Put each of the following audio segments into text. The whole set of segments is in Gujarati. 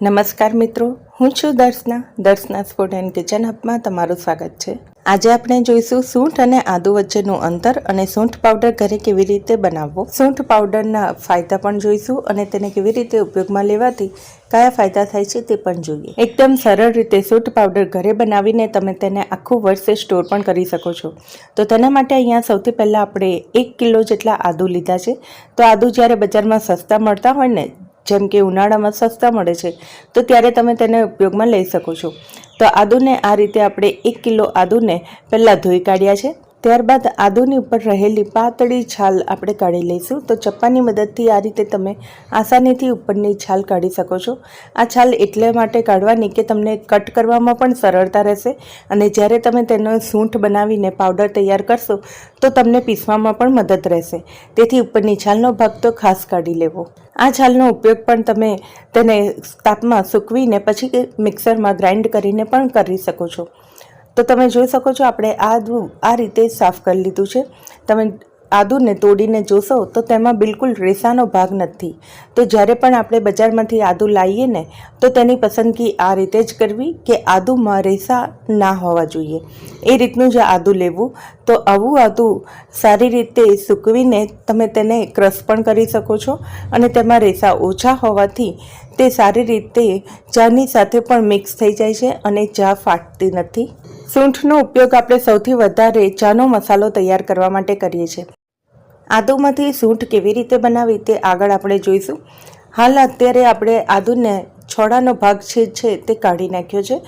નમસ્કાર મિત્રો, હું છું Darshana. Darshana food and kitchen હબમાં તમારું સ્વાગત છે. આજે આપણે જોઈશું સૂંઠ અને આદુ વચ્ચેનું અંતર અને સૂંઠ પાવડર ઘરે કેવી રીતે બનાવવો. સૂંઠ પાવડરના ફાયદા પણ જોઈશું અને તેને કેવી રીતે ઉપયોગમાં લેવાથી કયા ફાયદા થાય છે તે પણ જોઈએ. એકદમ સરળ રીતે સૂંઠ પાવડર ઘરે બનાવીને તમે તેને આખું વર્ષે સ્ટોર પણ કરી શકો છો. તો તેના માટે અહીંયા સૌથી પહેલાં આપણે એક કિલો જેટલા આદુ લીધા છે. તો આદુ જ્યારે બજારમાં સસ્તા મળતા હોય ને જેમ કે ઉનાળામાં સસ્તા મળે છે, તો ત્યારે તમે તેને ઉપયોગમાં લઈ શકો છો. તો આદુને આ રીતે આપણે એક કિલો આદુને પહેલાં ધોઈ કાઢ્યા છે. ત્યારબાદ આદુની ઉપર રહેલી પાતળી છાલ આપણે કાઢી લઈશું. તો ચપ્પાની મદદથી આ રીતે તમે આસાનીથી ઉપરની છાલ કાઢી શકો છો. આ છાલ એટલે માટે કાઢવાની કે તમને કટ કરવામાં પણ સરળતા રહેશે અને જ્યારે તમે તેનો સૂંઠ બનાવીને પાવડર તૈયાર કરશો, તો તમને પીસવામાં પણ મદદ રહેશે. તેથી ઉપરની છાલનો ભાગ તો ખાસ કાઢી લેવો. આ છાલનો ઉપયોગ પણ તમે તેને તાપમાં સૂકવીને પછી મિક્સરમાં ગ્રાઇન્ડ કરીને પણ કરી શકો છો. તો તમે જોઈ શકો છો, આપણે આદુ આ રીતે સાફ કરી લીધું છે. તમે આદુને તોડીને જોશો તો તેમાં બિલકુલ રેસાનો ભાગ નથી. તો જ્યારે પણ આપણે બજારમાંથી આદુ લાવીએ ને, તો તેની પસંદગી આ રીતે જ કરવી કે આદુમાં રેસા ના હોવા જોઈએ. એ રીતનું જ આદુ લેવું. તો આવું આદુ સારી રીતે સૂકવીને તમે તેને ક્રશ પણ કરી શકો છો અને તેમાં રેસા ઓછા હોવાથી તે સારી રીતે ચાની સાથે પણ મિક્સ થઈ જાય છે અને ચા ફાટતી નથી. સૂંઠનો ઉપયોગ આપણે સૌથી વધારે ચાનો મસાલો તૈયાર કરવા માટે કરીએ છીએ. આદુમાંથી સૂંઠ કેવી રીતે બનાવી તે આગળ આપણે જોઈશું. હાલ અત્યારે આપણે આદુને છોડાનો ભાગ છે છે તે કાઢી નાખ્યો છે.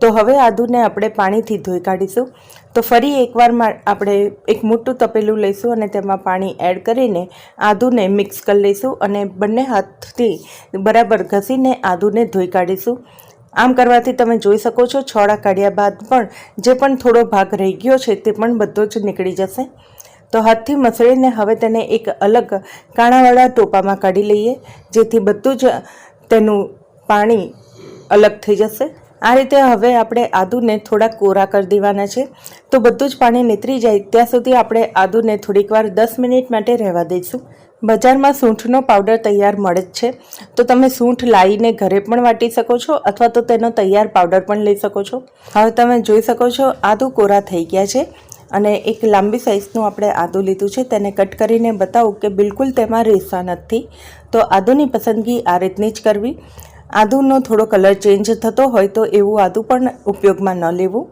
તો હવે આદુને આપણે પાણીથી ધોઈ કાઢીશું. તો ફરી એકવાર આપણે એક મોટું તપેલું લઈશું અને તેમાં પાણી એડ કરીને આદુને મિક્સ કરી લઈશું અને બંને હાથથી બરાબર ઘસીને આદુને ધોઈ કાઢીશું. આમ કરવાથી તમે જોઈ શકો છો, છોડા કાઢ્યા બાદ પણ જે પણ થોડો ભાગ રહી ગયો છે તે પણ બધો જ નીકળી જશે. તો હાથથી મસળીને હવે તેને એક અલગ કાણાવાળા ટોપામાં કાઢી લઈએ, જેથી બધું જ તેનું પાણી અલગ થઈ જશે. આ રીતે હવે આપણે આદુને થોડા કોરા કરી દેવાના છે. તો બધું જ પાણી નીતરી જાય, ત્યાં સુધી આપણે આદુને થોડીક વાર દસ મિનિટ માટે રહેવા દઈશું. બજારમાં સૂંઠનો પાવડર તૈયાર મળે જ છે. તો તમે સૂંઠ લાવીને ઘરે પણ વાટી શકો છો અથવા તો તેનો તૈયાર પાવડર પણ લઈ શકો છો. હવે તમે જોઈ શકો છો આદુ કોરા થઈ ગયા છે અને એક લાંબી સાઇઝનું આપણે આદુ લીધું છે. તેને કટ કરીને બતાવું કે બિલકુલ તેમાં રેસા નથી. તો આદુની પસંદગી આ રીતની જ કરવી. આદુનો થોડો કલર ચેન્જ થતો હોય તો એવું આદુ પણ ઉપયોગમાં ન લેવું.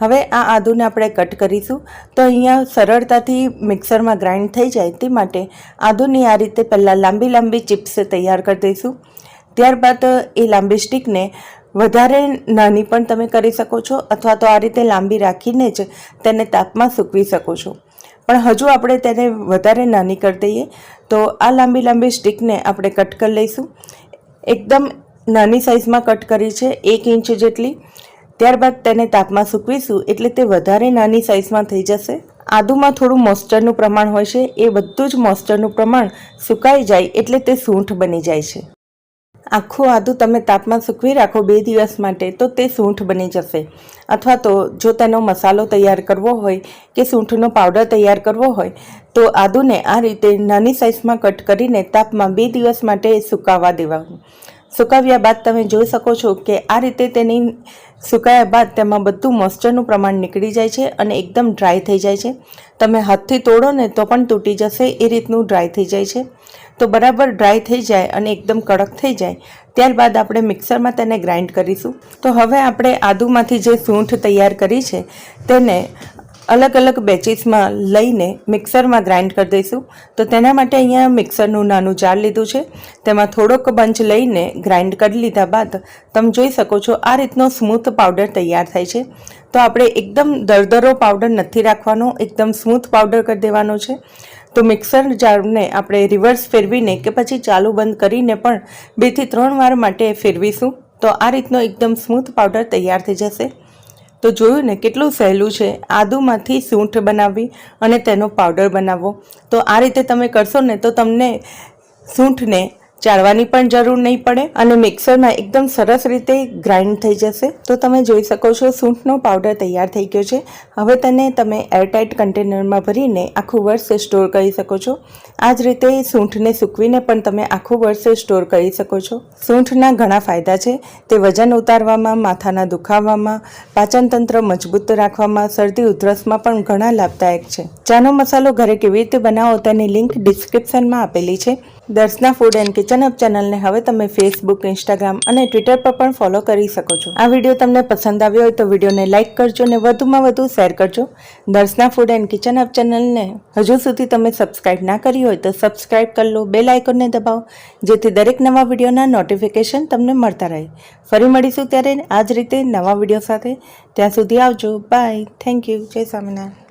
હવે આ આદુને આપણે કટ કરીશું. તો અહીંયા સરળતાથી મિક્સરમાં ગ્રાઇન્ડ થઈ જાય તે માટે આદુની આ રીતે પહેલાં લાંબી લાંબી ચિપ્સ તૈયાર કરી દઈશું. ત્યારબાદ એ લાંબી સ્ટીકને વધારે નાની પણ તમે કરી શકો છો અથવા તો આ રીતે લાંબી રાખીને જ તેને તાપમાં સૂકવી શકો છો. પણ હજુ આપણે તેને વધારે નાની કરી દઈએ. તો આ લાંબી લાંબી સ્ટીકને આપણે કટ કરી લઈશું. એકદમ નાની સાઇઝમાં કટ કરી છે. એક ઇંચ જેટલી. ત્યારબાદ તેને તાપમાં સૂકવીશું એટલે તે વધારે નાની સાઇઝમાં થઈ જશે. આદુમાં થોડું મોસ્ટરનું પ્રમાણ હોય છે. એ બધું જ મોસ્ટરનું પ્રમાણ સુકાઈ જાય એટલે તે સૂંઠ બની જાય છે. આખું આદુ તમે તાપમાં સૂકવી રાખો બે દિવસ માટે તો તે સૂંઠ બની જશે. અથવા તો જો તેનો મસાલો તૈયાર કરવો હોય કે સૂંઠનો પાવડર તૈયાર કરવો હોય, તો આદુને આ રીતે નાની સાઇઝમાં કટ કરીને તાપમાં બે દિવસ માટે સુકાવા દેવાનું. સુકાવ્યા બાદ તમે જોઈ શકો છો કે આ રીતે તેની સુકાયા બાદ તેમાં બધું મોઇસ્ચરનું પ્રમાણ નીકળી જાય છે અને એકદમ ડ્રાય થઈ જાય છે. તમે હાથથી તોડો ને તો પણ તૂટી જશે, એ રીતનું ડ્રાય થઈ જાય છે. તો બરાબર ડ્રાય થઈ જાય અને એકદમ કડક થઈ જાય. ત્યારબાદ આપણે મિક્સરમાં તેને ગ્રાઇન્ડ કરીશું. તો હવે આપણે આદુમાંથી જે સૂંઠ તૈયાર કરી છે, તેને અલગ અલગ બેચીસમાં લઈને મિક્સરમાં ગ્રાઇન્ડ કરી દઈશું. તો તેના માટે અહીંયા મિક્સરનું નાનું જાર લીધું છે. તેમાં થોડોક બંચ લઈને ગ્રાઇન્ડ કરી લીધા બાદ તમે જોઈ શકો છો આ રીતનો સ્મૂથ પાવડર તૈયાર થાય છે. તો આપણે એકદમ દરદરો પાવડર નથી રાખવાનો, એકદમ સ્મૂથ પાવડર કરી દેવાનો છે. તો મિક્સર જારને આપણે રિવર્સ ફેરવીને કે પછી ચાલુ બંધ કરીને પણ બેથી ત્રણ વાર માટે ફેરવીશું. તો આ રીતનો એકદમ સ્મૂથ પાવડર તૈયાર થઈ જશે. તો જોયું ને કેટલું સહેલું છે. આદુમાંથી સૂંઠ બનાવવી અને તેનો પાવડર બનાવવો તો આ રીતે તમે કરશો ને તો તમને સૂંઠને ચાળવાની પણ જરૂર નહીં પડે અને મિક્સરમાં એકદમ સરસ રીતે ગ્રાઇન્ડ થઈ જશે. તો તમે જોઈ શકો છો, સૂંઠનો પાવડર તૈયાર થઈ ગયો છે. હવે તેને તમે એરટાઇટ કન્ટેનરમાં ભરીને આખું વર્ષ સ્ટોર કરી શકો છો. આ જ રીતે સૂંઠને સૂકવીને પણ તમે આખું વર્ષ સ્ટોર કરી શકો છો. સૂંઠના ઘણા ફાયદા છે. તે વજન ઉતારવામાં, માથાના દુખાવામાં, પાચનતંત્ર મજબૂત રાખવામાં, શરદી, ઉધરસમાં પણ ઘણા લાભદાયક છે. ચાનો મસાલો ઘરે કેવી રીતે બનાવો તેની લિંક ડિસ્ક્રિપ્શનમાં આપેલી છે. Darshana food and kitchen up ચેનલને હવે તમે ફેસબુક ઇન્સ્ટાગ્રામ અને ટ્વિટર પર પણ ફોલો કરી શકો છો. આ વીડિયો તમને પસંદ આવ્યો હોય તો વિડીયોને લાઇક કરજો અને વધુમાં વધુ શેર કરજો. Darshana food and kitchen up ચેનલને હજુ સુધી તમે સબસ્ક્રાઇબ ના કરી હોય તો સબસ્ક્રાઇબ કરી લો બેલ આઇકોનને દબાવો, જેથી દરેક નવા વિડીયોના નોટિફિકેશન તમને મળતા રહે. ફરી મળીશું ત્યારે આ જ રીતે નવા વીડિયો સાથે. ત્યાં સુધી આવજો. બાય થેન્ક યુ જય સ્વામિનારાયણ.